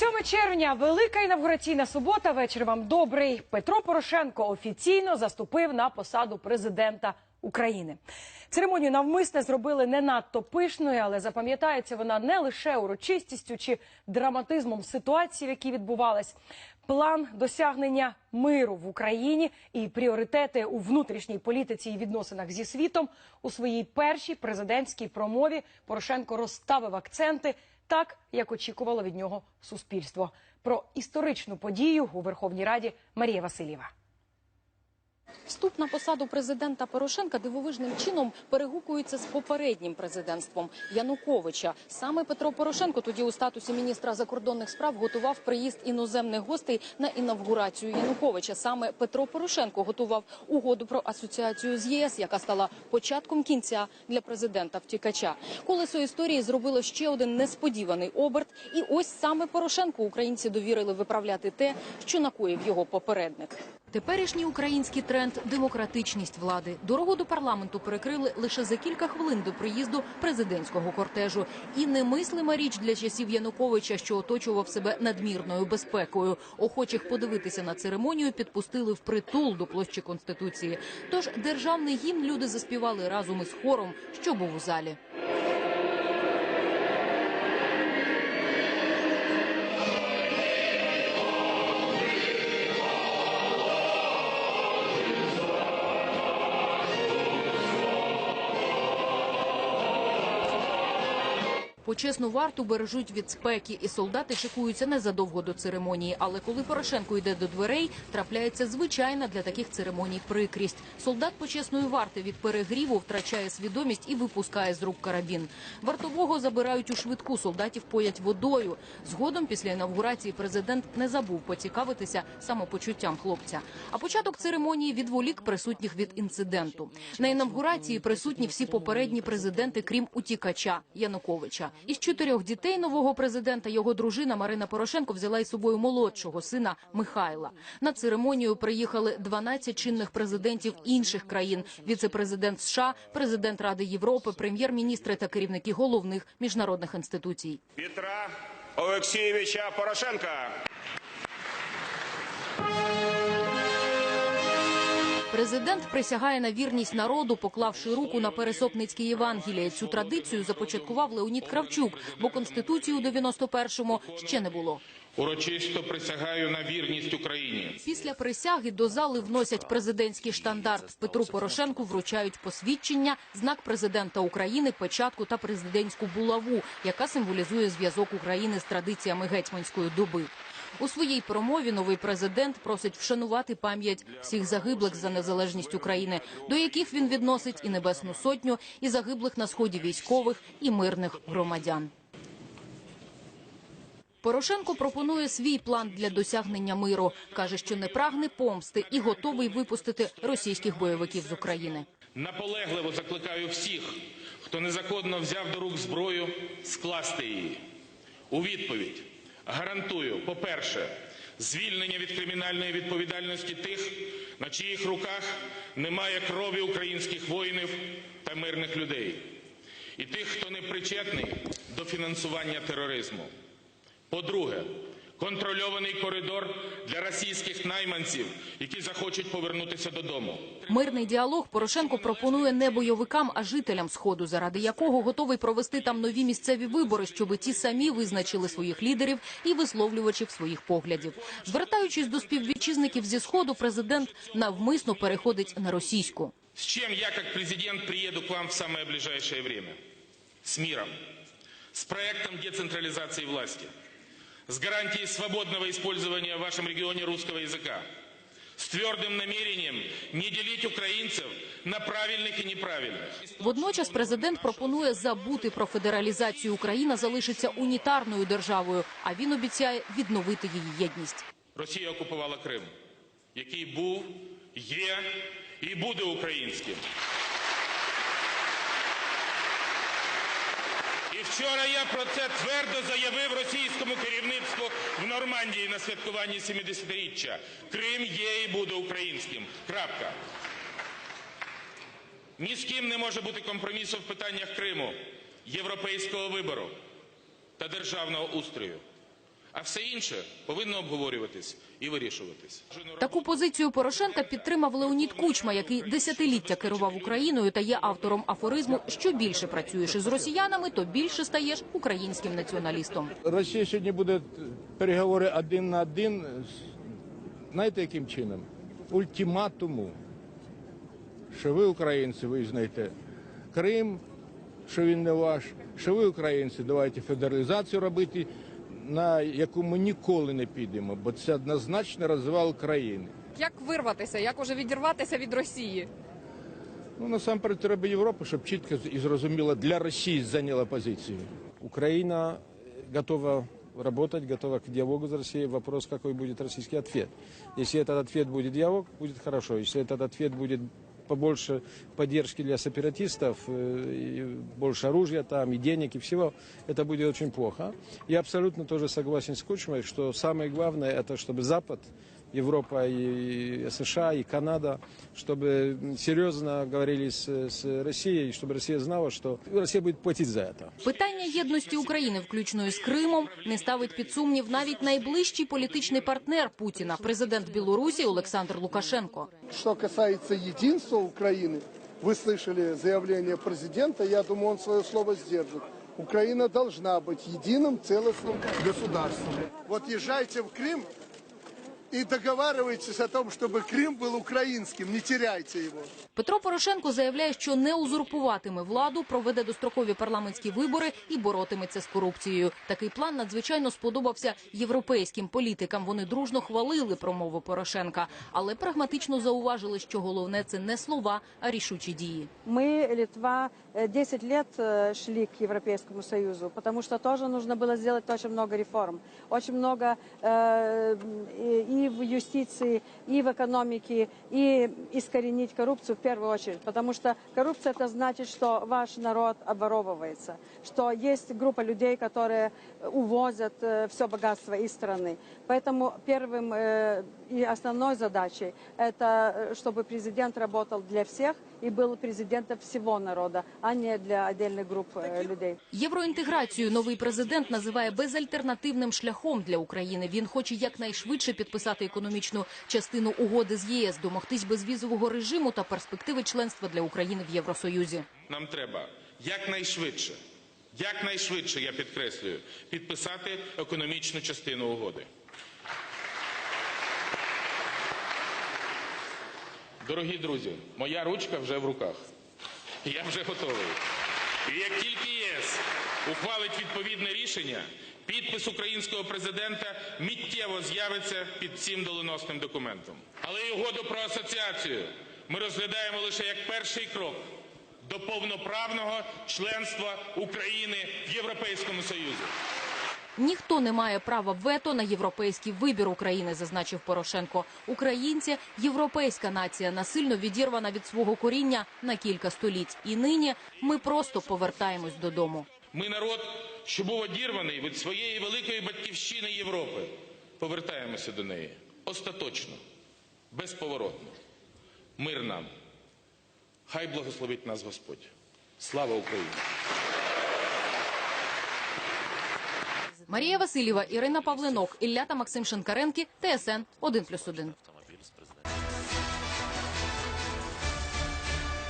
7 червня, велика інавгураційна субота. Вечір вам добрий. Петро Порошенко офіційно заступив на посаду президента України. Церемонію навмисне зробили не надто пишною, але запам'ятається вона не лише урочистістю чи драматизмом ситуації, в якій відбувалась. План досягнення миру в Україні і пріоритети у внутрішній політиці і відносинах зі світом у своїй першій президентській промові Порошенко розставив акценти так, як очікувало від нього суспільство. Про історичну подію у Верховній Раді Марія Васильєва. Вступ на посаду президента Порошенка дивовижним чином перегукується з попереднім президентством Януковича. Саме Петро Порошенко тоді у статусі міністра закордонних справ готував приїзд іноземних гостей на інавгурацію Януковича. Саме Петро Порошенко готував угоду про асоціацію з ЄС, яка стала початком кінця для президента втікача. Колесо історії зробило ще один несподіваний оберт, і ось саме Порошенку українці довірили виправляти те, що накоїв його попередник. Теперішній український тренд демократичність влади. Дорогу до парламенту перекрили лише за кілька хвилин до приїзду президентського кортежу. І немислима річ для часів Януковича, що оточував себе надмірною безпекою. Охочих подивитися на церемонію підпустили впритул до площі конституції. Тож державний гімн люди заспівали разом із хором, що був у залі. Почесну варту бережуть від спеки, і солдати шикуються незадовго до церемонії. Але коли Порошенко йде до дверей, трапляється звичайна для таких церемоній прикрість. Солдат почесної варти від перегріву втрачає свідомість і випускає з рук карабін. Вартового забирають у швидку. Солдатів поять водою. Згодом, після інавгурації, президент не забув поцікавитися самопочуттям хлопця. А початок церемонії відволік присутніх від інциденту. На інавгурації присутні всі попередні президенти, крім утікача Януковича. Із чотирьох дітей нового президента його дружина Марина Порошенко взяла із собою молодшого сина Михайла. На церемонію приїхали 12 чинних президентів інших країн: віце-президент США, президент Ради Європи, прем'єр-міністри та керівники головних міжнародних інституцій. Петра Олексійовича Порошенка. Президент присягає на вірність народу, поклавши руку на пересопницьке Євангеліє. Цю традицію започаткував Леонід Кравчук, бо конституції у 91-му ще не було. Урочисто присягаю на вірність Україні. Після присяги до зали вносять президентський штандарт. Петру Порошенку вручають посвідчення, знак президента України, печатку та президентську булаву, яка символізує зв'язок України з традиціями гетьманської доби. У своїй промові новий президент просить вшанувати пам'ять всіх загиблих за незалежність України, до яких він відносить і Небесну Сотню, і загиблих на сході військових і мирних громадян. Порошенко пропонує свій план для досягнення миру. каже, що не прагне помсти і готовий випустити російських бойовиків з України. Наполегливо закликаю всіх, хто незаконно взяв до рук зброю, скласти її. У відповідь гарантую, по-перше, звільнення від кримінальної відповідальності тих, на чиїх руках немає крові українських воїнів та мирних людей, і тих, хто не причетний до фінансування тероризму. По-друге, контрольований коридор для російських найманців, які захочуть повернутися додому. Мирний діалог Порошенко пропонує не бойовикам, а жителям сходу, заради якого готовий провести там нові місцеві вибори, щоби ті самі визначили своїх лідерів і висловлювачів своїх поглядів. Звертаючись до співвітчизників зі сходу, президент навмисно переходить на російську. С чем я, как президент, приеду к вам в самое ближайшее время? С миром. С проектом децентрализации власти С гарантией свободного использования в вашем регионе русского языка. С твердым намерением не делить украинцев на правильных и неправильных. Водночас президент пропонує забути про федералізацію. Україна залишиться унітарною державою, а він обіцяє відновити її єдність. Росія окупувала Крим, який був, є і буде українським. І вчора я про це твердо заявив російському керівництву в Нормандії на святкуванні 70-річчя. Крим є і буде українським. Крапка. Ні з ким не може бути компромісу в питаннях Криму, європейського вибору та державного устрою. А все інше повинно обговорюватись і вирішуватись. Таку позицію Порошенка підтримав Леонід Кучма, який десятиліття керував Україною та є автором афоризму «Що більше працюєш із росіянами, то більше стаєш українським націоналістом». Росія сьогодні буде переговори один на один. Знаєте, яким чином? Ультиматуму, що ви, українці, визнаєте Крим, що він не ваш, що ви, українці, давайте федералізацію робити, на яку ми ніколи не підемо, бо це однозначно розвал країни. Як вирватися, як уже відірватися від Росії? Ну, насамперед, треба Європа, щоб чітко і зрозуміло для Росії зайняла позицію. Украина готова работать, готова к диалогу с Россией. Вопрос, какой будет российский ответ. Если этот ответ будет диалог, будет хорошо. Если этот ответ будет побольше поддержки для сепаратистов, э, больше оружия там, и денег, и всего, это будет очень плохо. Я абсолютно тоже согласен с Кучмой, что самое главное, это чтобы Запад, Европа и США, и Канада, чтобы серьезно говорили с, с Россией, чтобы Россия знала, что Россия будет платить за это. Питання єдності України, включно із Кримом, не ставить під сумнів навіть найближчий політичний партнер Путіна, президент Білорусі Олександр Лукашенко. Что касается единства Украины, вы слышали заявление президента, я думаю, он свое слово сдержит. Украина должна быть единым целостным государством. Вот езжайте в Крым и договаривайтесь о том, чтобы Крым был украинским, не теряйте его. Петро Порошенко заявляє, що не узурпуватиме владу, проведе дострокові парламентські вибори і боротиметься з корупцією. Такий план надзвичайно сподобався європейським політикам. Вони дружно хвалили промову Порошенка, але прагматично зауважили, що головне це не слова, а рішучі дії. Мы, Литва, э, 10 лет э, шли к Европейскому Союзу, потому что тоже нужно было сделать очень много реформ. Очень много э, и в юстиции, и в экономике, и искоренить коррупцию в первую очередь. Потому что коррупция это значит, что ваш народ обворовывается, что есть группа людей, которые увозят все богатство из страны. Поэтому первым э, и основной задачей это, э, чтобы президент работал для всех и был президентом всего народа, а не для отдельных групп э, людей. Євроінтеграцію новий президент називає безальтернативним шляхом для України. Він хоче якнайшвидше підписати економічну частину угоди з ЄС, домогтись безвізового режиму та перспективи членства для України в Євросоюзі. Нам треба якнайшвидше, якнайшвидше, я підкреслюю, підписати економічну частину угоди. Дорогі друзі, моя ручка вже в руках. Я вже готовий. І як тільки ЄС ухвалить відповідне рішення, підпис українського президента миттєво з'явиться під цим доленосним документом. Але угоду про асоціацію ми розглядаємо лише як перший крок до повноправного членства України в Європейському Союзі. Ніхто не має права вето на європейський вибір України, зазначив Порошенко. Українці європейська нація насильно відірвана від свого коріння на кілька століть. І нині ми просто повертаємось додому. Ми народ, що був одірваний від своєї великої батьківщини Європи. Повертаємося до неї остаточно, безповоротно. Мир нам. Хай благословить нас Господь. Слава Україні! Марія Васильєва, Ірина Павлинок, Ілля та Максим Шинкаренки, ТСН 1+,1.